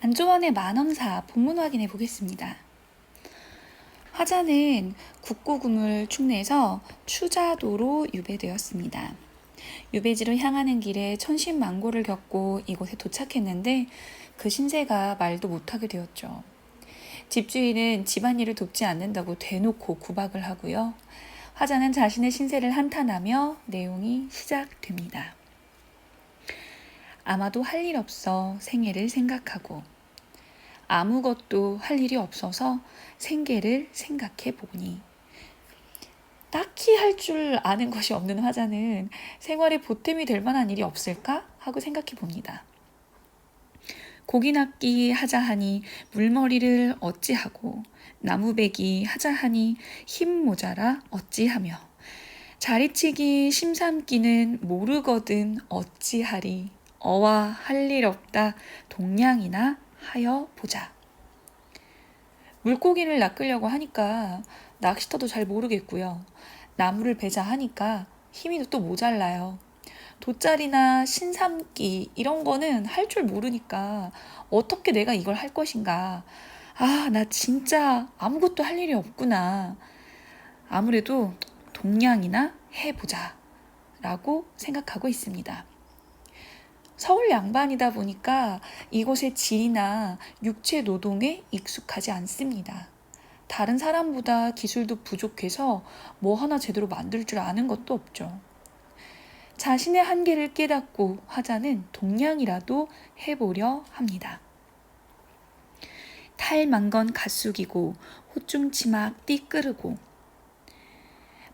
안조원의 만원사 본문 확인해 보겠습니다. 화자는 국고금을 축내에서 추자도로 유배되었습니다. 유배지로 향하는 길에 천신만고를 겪고 이곳에 도착했는데 그 신세가 말도 못하게 되었죠. 집주인은 집안일을 돕지 않는다고 대놓고 구박을 하고요. 화자는 자신의 신세를 한탄하며 내용이 시작됩니다. 아마도 할 일 없어 생애를 생각하고 아무것도 할 일이 없어서 생계를 생각해 보니. 딱히 할 줄 아는 것이 없는 화자는 생활에 보탬이 될 만한 일이 없을까? 하고 생각해 봅니다. 고기 낚기 하자 하니 물머리를 어찌하고 나무배기 하자 하니 힘 모자라 어찌하며 자리치기 심삼기는 모르거든 어찌하리 어와 할 일 없다 동냥이나 하여 보자. 물고기를 낚으려고 하니까 낚시터도 잘 모르겠고요. 나무를 베자 하니까 힘이 또 모자라요. 돗자리나 신삼기 이런 거는 할 줄 모르니까 어떻게 내가 이걸 할 것인가. 아, 나 진짜 아무것도 할 일이 없구나. 아무래도 동냥이나 해보자. 라고 생각하고 있습니다. 서울 양반이다 보니까 이곳의 질이나 육체 노동에 익숙하지 않습니다. 다른 사람보다 기술도 부족해서 뭐 하나 제대로 만들 줄 아는 것도 없죠. 자신의 한계를 깨닫고 화자는 동냥이라도 해보려 합니다. 탈망건 가숙이고 호중 치막 띠끄르고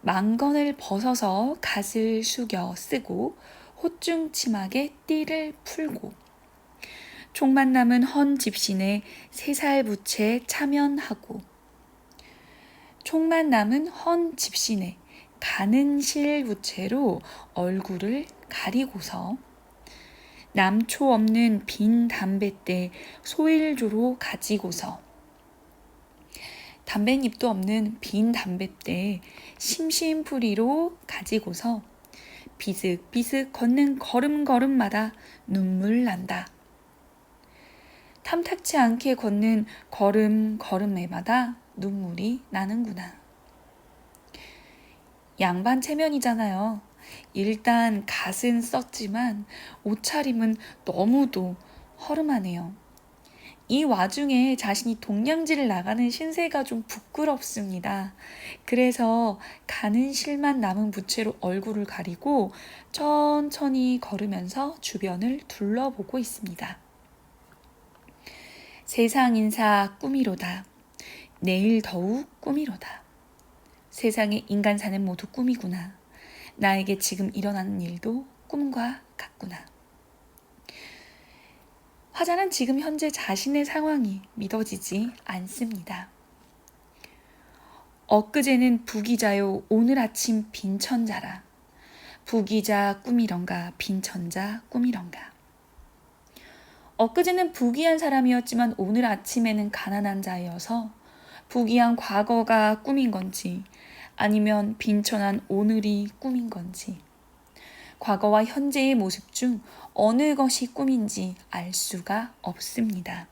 망건을 벗어서 갓을 숙여 쓰고 호중 치막에 띠를 풀고 총만 남은 헌 집신에 세살 부채 차면하고 총만 남은 헌 집신에 가는 실 부채로 얼굴을 가리고서 남초 없는 빈 담뱃대 소일조로 가지고서 담뱃잎도 없는 빈 담뱃대 심심풀이로 가지고서 비슥비슥 걷는 걸음걸음마다 눈물 난다. 탐탁치 않게 걷는 걸음걸음에마다 눈물이 나는구나. 양반 체면이잖아요. 일단 갓은 썼지만 옷차림은 너무도 허름하네요. 이 와중에 자신이 동냥지를 나가는 신세가 좀 부끄럽습니다. 그래서 가는 실만 남은 부채로 얼굴을 가리고 천천히 걸으면서 주변을 둘러보고 있습니다. 세상 인사 꿈이로다. 내일 더욱 꿈이로다. 세상의 인간 사는 모두 꿈이구나. 나에게 지금 일어나는 일도 꿈과 같구나. 화자는 지금 현재 자신의 상황이 믿어지지 않습니다. 엊그제는 부기자요 오늘 아침 빈천자라. 부기자 꿈이런가 빈천자 꿈이런가. 엊그제는 부귀한 사람이었지만 오늘 아침에는 가난한 자여서 부귀한 과거가 꿈인 건지 아니면 빈천한 오늘이 꿈인 건지 과거와 현재의 모습 중 어느 것이 꿈인지 알 수가 없습니다.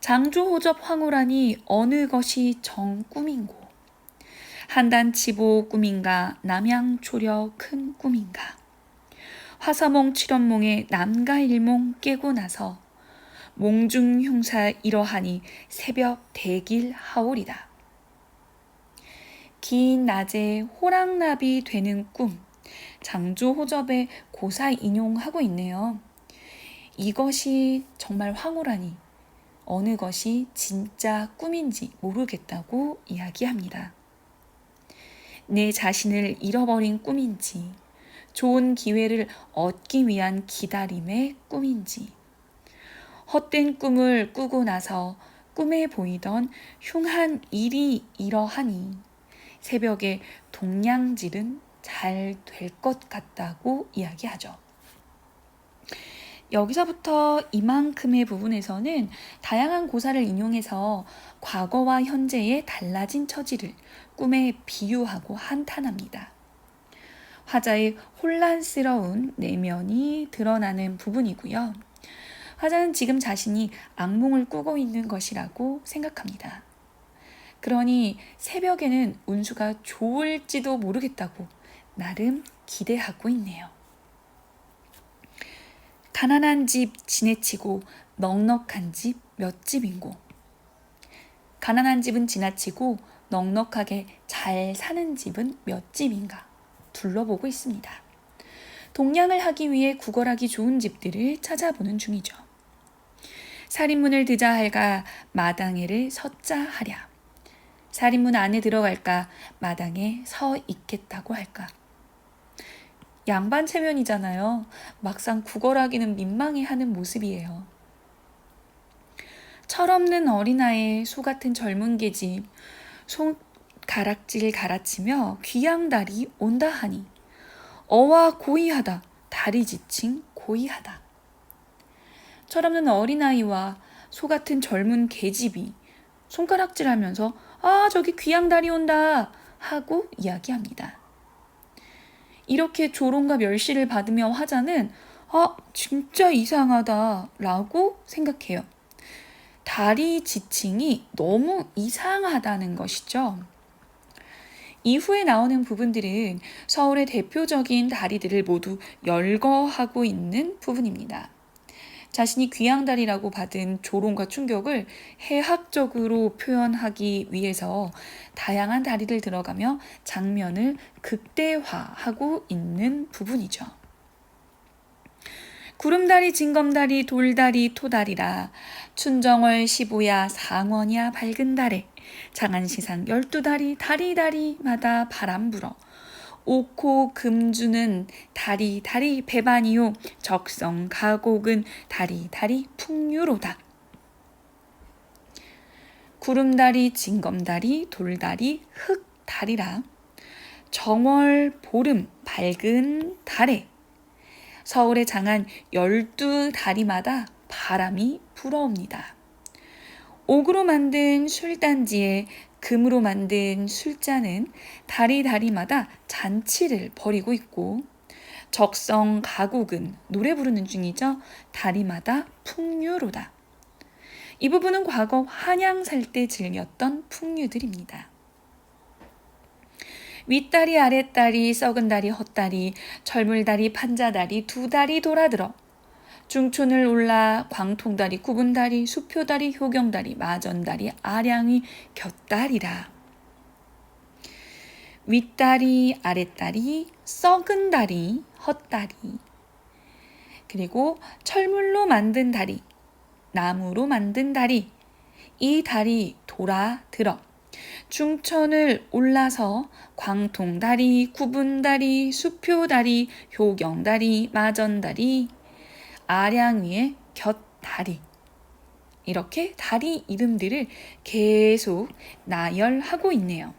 장조호접 황홀하니 어느 것이 정 꿈인고 한단치보 꿈인가 남양초려 큰 꿈인가 화사몽 칠연몽에 남가일몽 깨고 나서 몽중 흉사 이러하니 새벽 대길 하오리다. 긴 낮에 호랑나비 되는 꿈 장조 호접에 고사 인용하고 있네요. 이것이 정말 황홀하니 어느 것이 진짜 꿈인지 모르겠다고 이야기합니다. 내 자신을 잃어버린 꿈인지, 좋은 기회를 얻기 위한 기다림의 꿈인지, 헛된 꿈을 꾸고 나서 꿈에 보이던 흉한 일이 이러하니 새벽에 동냥질은 잘 될 것 같다고 이야기하죠. 여기서부터 이만큼의 부분에서는 다양한 고사를 인용해서 과거와 현재의 달라진 처지를 꿈에 비유하고 한탄합니다. 화자의 혼란스러운 내면이 드러나는 부분이고요. 화자는 지금 자신이 악몽을 꾸고 있는 것이라고 생각합니다. 그러니 새벽에는 운수가 좋을지도 모르겠다고 나름 기대하고 있네요. 가난한 집 지내치고 넉넉한 집 몇 집인고. 가난한 집은 지나치고 넉넉하게 잘 사는 집은 몇 집인가 둘러보고 있습니다. 동냥을 하기 위해 구걸하기 좋은 집들을 찾아보는 중이죠. 살인문을 드자 할까 마당에를 섰자 하랴. 살인문 안에 들어갈까 마당에 서 있겠다고 할까. 양반 체면이잖아요. 막상 구걸하기는 민망해 하는 모습이에요. 철없는 어린아이 소 같은 젊은 계집 손가락질 갈아치며 귀양다리 온다 하니 어와 고이하다 다리 지칭 고이하다 철없는 어린아이와 소 같은 젊은 계집이 손가락질 하면서 아 저기 귀양다리 온다 하고 이야기합니다. 이렇게 조롱과 멸시를 받으며 화자는 아, 진짜 이상하다 라고 생각해요. 다리 지칭이 너무 이상하다는 것이죠. 이후에 나오는 부분들은 서울의 대표적인 다리들을 모두 열거하고 있는 부분입니다. 자신이 귀양다리라고 받은 조롱과 충격을 해학적으로 표현하기 위해서 다양한 다리를 들어가며 장면을 극대화하고 있는 부분이죠. 구름다리, 징검다리, 돌다리, 토다리라 춘정월 시부야 상원이야 밝은 달에 장안시상 열두 다리 다리다리마다 바람 불어 오코 금주는 다리 다리 배반이요 적성 가곡은 다리 다리 풍류로다. 구름다리 징검다리 돌다리 흙다리라 정월 보름 밝은 달에 서울의 장안 열두 다리마다 바람이 불어옵니다. 옥으로 만든 술단지에 금으로 만든 술잔은 다리 다리마다 잔치를 벌이고 있고 적성 가곡은 노래 부르는 중이죠. 다리마다 풍류로다. 이 부분은 과거 한양 살 때 즐겼던 풍류들입니다. 윗다리 아랫다리 썩은 다리 헛다리 철물다리 판자다리 두 다리 돌아들어 중촌을 올라 광통다리, 구분다리, 수표다리, 효경다리, 마전다리, 아량이 곁다리라. 윗다리, 아랫다리, 썩은 다리, 헛다리. 그리고 철물로 만든 다리, 나무로 만든 다리. 이 다리 돌아 들어. 중천을 올라서 광통다리, 구분다리, 수표다리, 효경다리, 마전다리, 아량 위에 곁다리. 이렇게 다리 이름들을 계속 나열하고 있네요.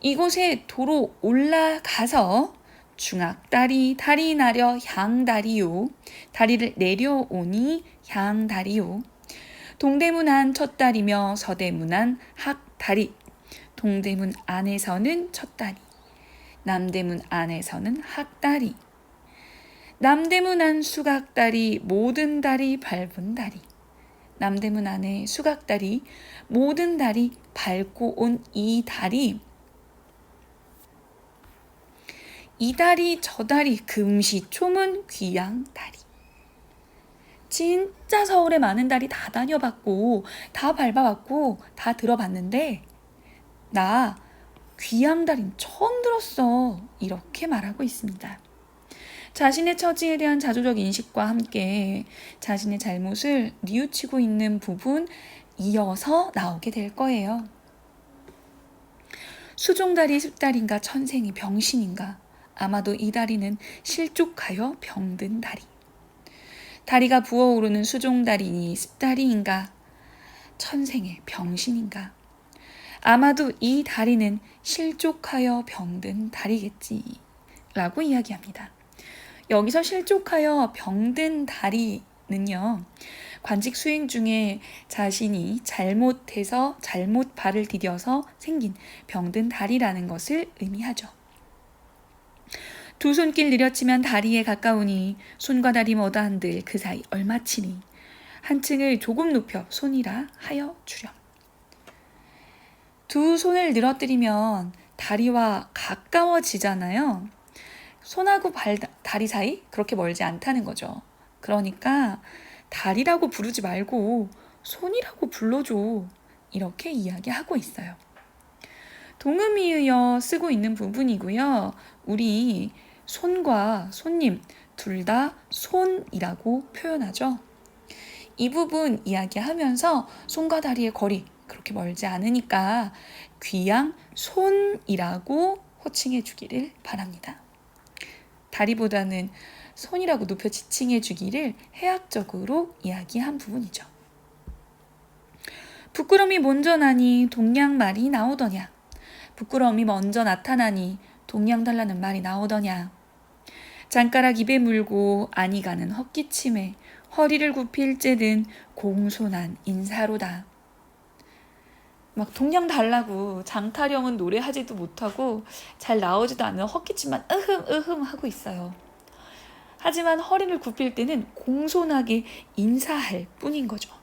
이곳에 도로 올라가서 중악다리, 다리 나려 향다리요. 다리를 내려오니 향다리요. 동대문 안 첫다리며 서대문 안 학다리. 동대문 안에서는 첫다리. 남대문 안에서는 학다리. 남대문 안 수각다리 모든 다리 밟은 다리. 남대문 안에 수각다리 모든 다리 밟고 온 이 다리. 이 다리 저 다리 금시초문 귀양 다리. 진짜 서울에 많은 다리 다 다녀봤고 다 밟아봤고 다 들어봤는데 나 귀양 다리는 처음 들었어. 이렇게 말하고 있습니다. 자신의 처지에 대한 자조적 인식과 함께 자신의 잘못을 뉘우치고 있는 부분 이어서 나오게 될 거예요. 수종다리 습다리인가 천생이 병신인가 아마도 이 다리는 실족하여 병든 다리. 다리가 부어오르는 수종다리니 습다리인가 천생의 병신인가 아마도 이 다리는 실족하여 병든 다리겠지 라고 이야기합니다. 여기서 실족하여 병든 다리는요. 관직 수행 중에 자신이 잘못해서 잘못 발을 디뎌서 생긴 병든 다리라는 것을 의미하죠. 두 손길 느려치면 다리에 가까우니 손과 다리 뭐다 한들 그 사이 얼마치니 한층을 조금 높여 손이라 하여 주렴. 두 손을 늘어뜨리면 다리와 가까워지잖아요. 손하고 발, 다리 사이 그렇게 멀지 않다는 거죠. 그러니까 다리라고 부르지 말고 손이라고 불러줘. 이렇게 이야기하고 있어요. 동음이으여 쓰고 있는 부분이고요. 우리 손과 손님 둘 다 손이라고 표현하죠. 이 부분 이야기하면서 손과 다리의 거리 그렇게 멀지 않으니까 귀양 손이라고 호칭해 주기를 바랍니다. 다리보다는 손이라고 높여 지칭해 주기를 해학적으로 이야기한 부분이죠. 부끄럼이 먼저 나니 동양 말이 나오더냐. 부끄러움이 먼저 나타나니 동양 달라는 말이 나오더냐. 장가락 입에 물고 아니 가는 헛기침에 허리를 굽힐 째는 공손한 인사로다. 막 동양 달라고 장타령은 노래하지도 못하고 잘 나오지도 않는 헛기침만 으흠 으흠 하고 있어요. 하지만 허리를 굽힐 때는 공손하게 인사할 뿐인 거죠.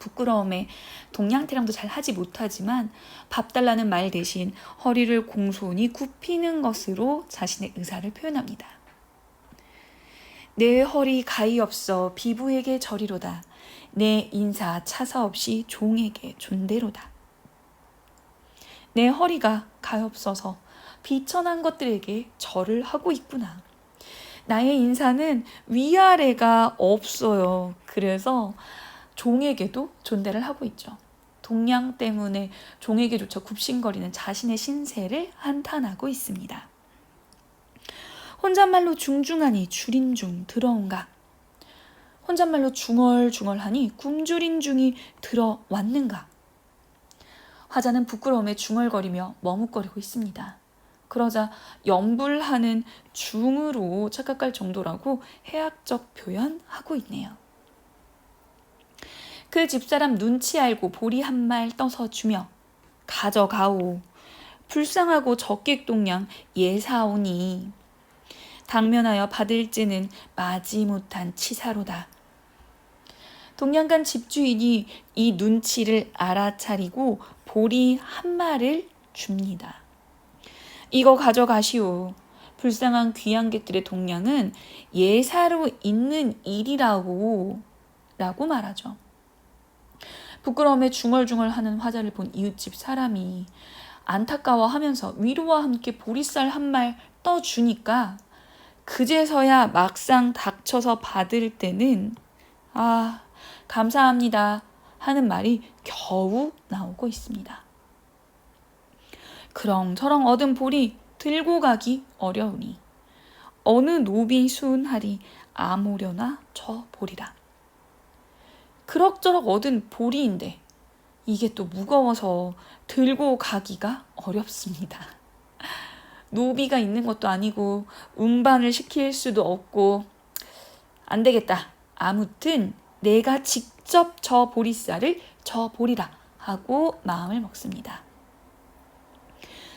부끄러움에 동양태랑도 잘 하지 못하지만 밥 달라는 말 대신 허리를 공손히 굽히는 것으로 자신의 의사를 표현합니다. 내 허리 가히 없어 비부에게 저리로다. 내 인사 차사 없이 종에게 존대로다. 내 허리가 가엾어서 비천한 것들에게 절을 하고 있구나. 나의 인사는 위아래가 없어요. 그래서 종에게도 존대를 하고 있죠. 동양 때문에 종에게조차 굽신거리는 자신의 신세를 한탄하고 있습니다. 혼잣말로 중중하니 줄인 중 들어온가. 혼잣말로 중얼중얼하니 굶주린 중이 들어왔는가. 화자는 부끄러움에 중얼거리며 머뭇거리고 있습니다. 그러자 염불하는 중으로 착각할 정도라고 해학적 표현하고 있네요. 그 집사람 눈치 알고 보리 한 말 떠서 주며 가져가오. 불쌍하고 적객동양 예사오니 당면하여 받을지는 마지 못한 치사로다. 동양간 집주인이 이 눈치를 알아차리고 보리 한 말을 줍니다. 이거 가져가시오. 불쌍한 귀양 객들의 동양은 예사로 있는 일이라고 라고 말하죠. 부끄러움에 중얼중얼하는 화자를 본 이웃집 사람이 안타까워하면서 위로와 함께 보리쌀 한 말 떠주니까 그제서야 막상 닥쳐서 받을 때는 아 감사합니다 하는 말이 겨우 나오고 있습니다. 그렁저렁 얻은 보리 들고 가기 어려우니 어느 노비 수운하리 아무려나 저 보리라. 그럭저럭 얻은 보리인데 이게 또 무거워서 들고 가기가 어렵습니다. 노비가 있는 것도 아니고 운반을 시킬 수도 없고 안 되겠다. 아무튼 내가 직접 저 보리쌀을 저 보리라 하고 마음을 먹습니다.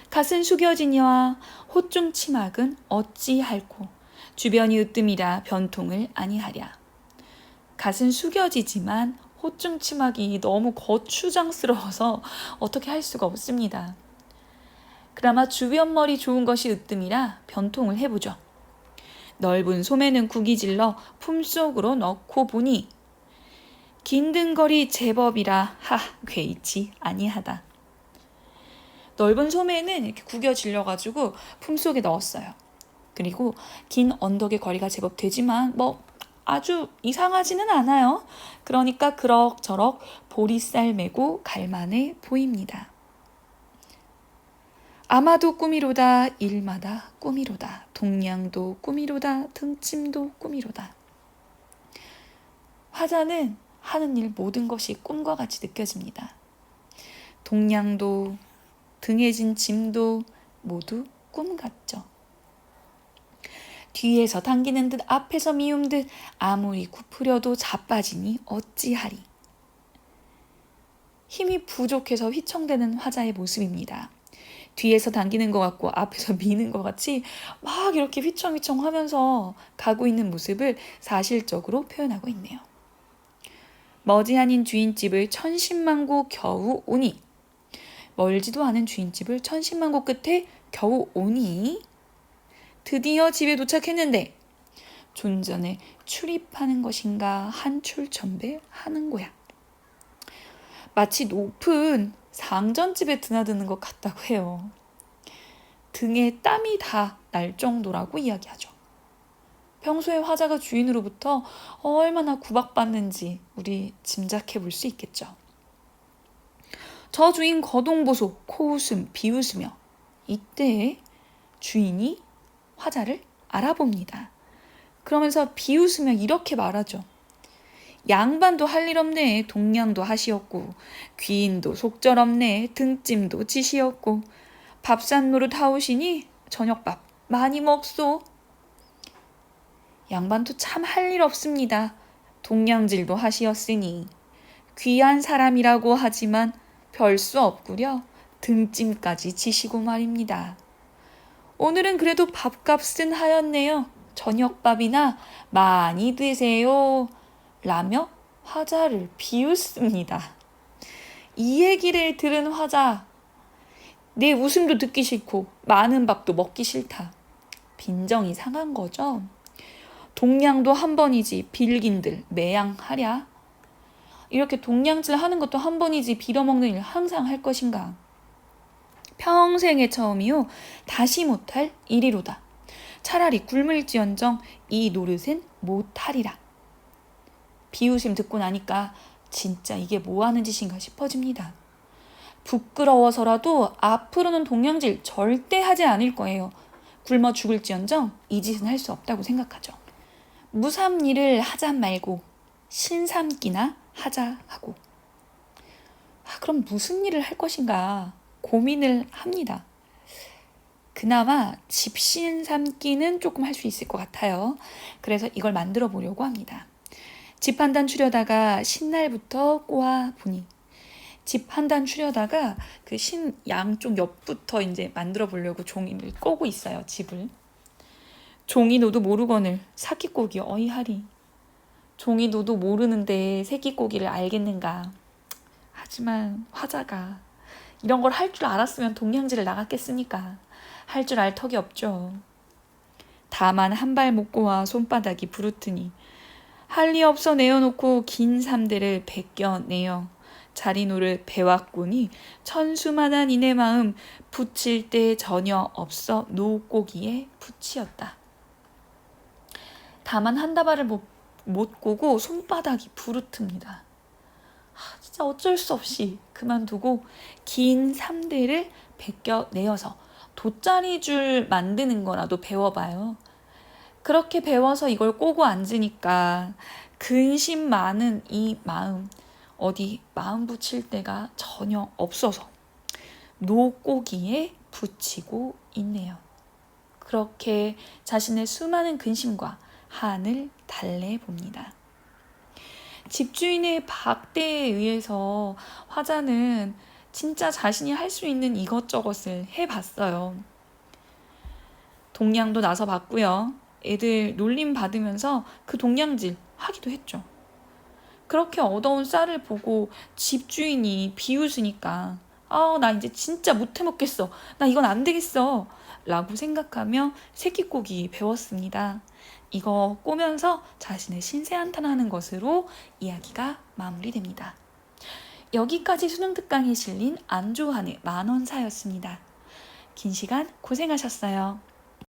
가슴 숙여지니와 호중 치막은 어찌할꼬 주변이 으뜸이라 변통을 아니하랴. 가슴 숙여지지만 호중 치막이 너무 거추장스러워서 어떻게 할 수가 없습니다. 그나마 주변 머리 좋은 것이 으뜸이라 변통을 해보죠. 넓은 소매는 구기질러 품속으로 넣고 보니 긴등거리 제법이라 하 괴이치 아니하다. 넓은 소매는 이렇게 구겨질려 가지고 품속에 넣었어요. 그리고 긴 언덕의 거리가 제법 되지만 뭐 아주 이상하지는 않아요. 그러니까 그럭저럭 보리쌀 메고 갈만해 보입니다. 아마도 꿈이로다 일마다 꿈이로다 동양도 꿈이로다 등짐도 꿈이로다 화자는 하는 일 모든 것이 꿈과 같이 느껴집니다. 동양도 등에 진 짐도 모두 꿈 같죠. 뒤에서 당기는 듯 앞에서 미움 듯 아무리 굽으려도 자빠지니 어찌하리. 힘이 부족해서 휘청대는 화자의 모습입니다. 뒤에서 당기는 것 같고 앞에서 미는 것 같이 막 이렇게 휘청휘청 하면서 가고 있는 모습을 사실적으로 표현하고 있네요. 머지 아닌 주인집을 천신만고 겨우 오니 멀지도 않은 주인집을 천신만고 끝에 겨우 오니 드디어 집에 도착했는데 존전에 출입하는 것인가 한출천배 하는 거야. 마치 높은 상전집에 드나드는 것 같다고 해요. 등에 땀이 다 날 정도라고 이야기하죠. 평소에 화자가 주인으로부터 얼마나 구박받는지 우리 짐작해 볼 수 있겠죠. 저 주인 거동보소 코웃음 비웃으며 이때 주인이 화자를 알아봅니다. 그러면서 비웃으며 이렇게 말하죠. 양반도 할 일 없네 동냥도 하시었고 귀인도 속절 없네 등짐도 지시었고 밥산 노릇 하오시니 저녁밥 많이 먹소. 양반도 참 할 일 없습니다. 동냥질도 하시었으니 귀한 사람이라고 하지만 별 수 없구려 등짐까지 지시고 말입니다. 오늘은 그래도 밥값은 하였네요. 저녁밥이나 많이 드세요. 라며 화자를 비웃습니다. 이 얘기를 들은 화자, 내 웃음도 듣기 싫고 많은 밥도 먹기 싫다. 빈정이 상한 거죠. 동냥도 한 번이지 빌긴들 매양하랴. 이렇게 동냥질 하는 것도 한 번이지 빌어먹는 일 항상 할 것인가. 평생의 처음이요 다시 못할 일이로다. 차라리 굶을지언정 이 노릇은 못하리라. 비웃음 듣고 나니까 진짜 이게 뭐 하는 짓인가 싶어집니다. 부끄러워서라도 앞으로는 동냥질 절대 하지 않을 거예요. 굶어 죽을지언정 이 짓은 할 수 없다고 생각하죠. 무삼 일을 하자 말고 신삼기나 하자 하고. 아, 그럼 무슨 일을 할 것인가 고민을 합니다. 그나마 집신 삼기는 조금 할 수 있을 것 같아요. 그래서 이걸 만들어 보려고 합니다. 집 한 단 추려다가 신날부터 꼬아 보니 집 한 단 추려다가 그 신 양쪽 옆부터 이제 만들어 보려고 종이를 꼬고 있어요. 집을. 종이 너도 모르거늘 사기꼬기 어이하리. 종이 너도 모르는데 새끼꼬기를 알겠는가. 하지만 화자가 이런 걸 할 줄 알았으면 동냥지를 나갔겠습니까? 할 줄 알 턱이 없죠. 다만 한발못 고와 손바닥이 부르트니 할 리 없어 내어놓고 긴 삼대를 벗겨내어 자리 노를 배웠군이 천수만한 이내 마음 붙일 때 전혀 없어 노고기에 붙이었다. 다만 한 다발을 못, 못 고고 손바닥이 부르틉니다. 아, 진짜 어쩔 수 없이 그만두고 긴 삼대를 벗겨내어서 돗자리 줄 만드는 거라도 배워봐요. 그렇게 배워서 이걸 꼬고 앉으니까 근심 많은 이 마음, 어디 마음 붙일 데가 전혀 없어서 노꼬기에 붙이고 있네요. 그렇게 자신의 수많은 근심과 한을 달래봅니다. 집주인의 박대에 의해서 화자는 진짜 자신이 할 수 있는 이것저것을 해봤어요. 동냥도 나서 봤고요. 애들 놀림 받으면서 그 동냥질 하기도 했죠. 그렇게 얻어온 쌀을 보고 집주인이 비웃으니까 아, 나 이제 진짜 못해 먹겠어. 나 이건 안 되겠어. 라고 생각하며 새끼고기 배웠습니다. 이거 꼬면서 자신의 신세 한탄하는 것으로 이야기가 마무리됩니다. 여기까지 수능 특강에 실린 안조한의 만원사였습니다. 긴 시간 고생하셨어요.